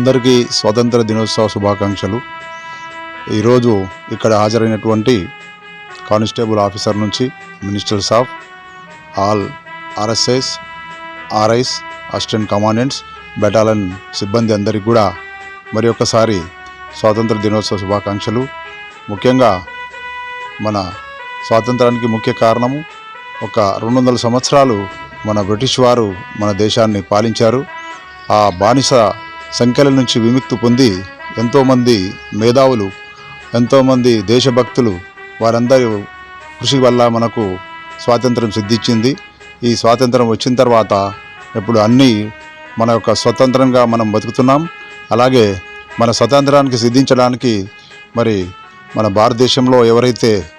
అందరికీ స్వాతంత్ర దినోత్సవ శుభాకాంక్షలు. ఈరోజు ఇక్కడ హాజరైనటువంటి కానిస్టేబుల్ ఆఫీసర్ నుంచి ministers of all RSS RIs assistant commandants battalion సిబ్బంది అందరికీ కూడా మరి ఒక్కసారి స్వాతంత్ర దినోత్సవ శుభాకాంక్షలు. ముఖ్యంగా మన స్వాతంత్రానికి ముఖ్య కారణము ఒక రెండు వందల సంవత్సరాలు మన బ్రిటిష్ వారు మన దేశాన్ని పాలించారు. ఆ బానిస సంఖ్యల నుంచి విముక్తి పొంది ఎంతోమంది మేధావులు ఎంతోమంది దేశభక్తులు వారందరి కృషి వల్ల మనకు స్వాతంత్రం సిద్ధించింది. ఈ స్వాతంత్రం వచ్చిన తర్వాత ఇప్పుడు అన్నీ మన యొక్క స్వతంత్రంగా మనం బతుకుతున్నాం. అలాగే మన స్వతంత్రానికి సిద్ధించడానికి మరి మన భారతదేశంలో ఎవరైతే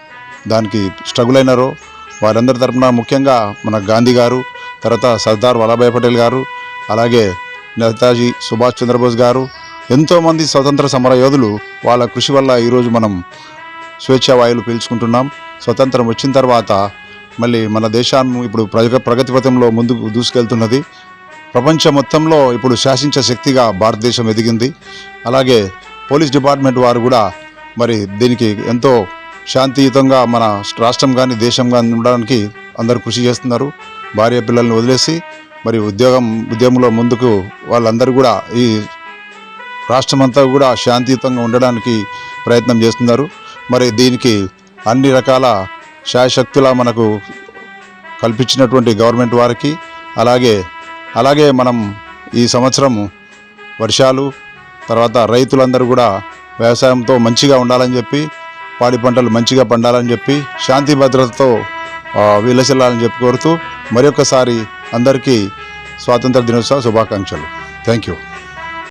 దానికి స్ట్రగుల్ అయినారో వారందరి తరఫున ముఖ్యంగా మన గాంధీ గారు తర్వాత సర్దార్ వల్లభాయ్ పటేల్ గారు అలాగే నేతాజీ సుభాష్ చంద్రబోస్ గారు ఎంతోమంది స్వతంత్ర సమర యోధులు వాళ్ళ కృషి వల్ల ఈరోజు మనం స్వేచ్ఛా వాయువులు పీల్చుకుంటున్నాం. స్వతంత్రం వచ్చిన తర్వాత మళ్ళీ మన దేశాన్ని ఇప్పుడు ప్రగ ప్రగతిపథంలో ముందుకు దూసుకెళ్తున్నది. ప్రపంచం మొత్తంలో ఇప్పుడు శాసించే శక్తిగా భారతదేశం ఎదిగింది. అలాగే పోలీస్ డిపార్ట్మెంట్ వారు కూడా మరి దీనికి ఎంతో శాంతియుతంగా మన రాష్ట్రం కానీ దేశం కానీ ఉండడానికి అందరూ కృషి చేస్తున్నారు. భార్య పిల్లల్ని వదిలేసి మరి ఉద్యోగం ఉద్యమంలో ముందుకు వాళ్ళందరూ కూడా ఈ రాష్ట్రమంతా కూడా శాంతియుతంగా ఉండడానికి ప్రయత్నం చేస్తున్నారు. మరి దీనికి అన్ని రకాల శాయశక్తుల మనకు కల్పించినటువంటి గవర్నమెంట్ వారికి అలాగే అలాగే మనం ఈ సంవత్సరం వర్షాలు తర్వాత రైతులందరూ కూడా వ్యవసాయంతో మంచిగా ఉండాలని చెప్పి పాడి పంటలు మంచిగా పండాలని చెప్పి శాంతి భద్రతతో విలసిల్లాలని చెప్పి కోరుతూ మరొకసారి అందరికీ స్వాతంత్ర దినోత్సవ శుభాకాంక్షలు. Thank you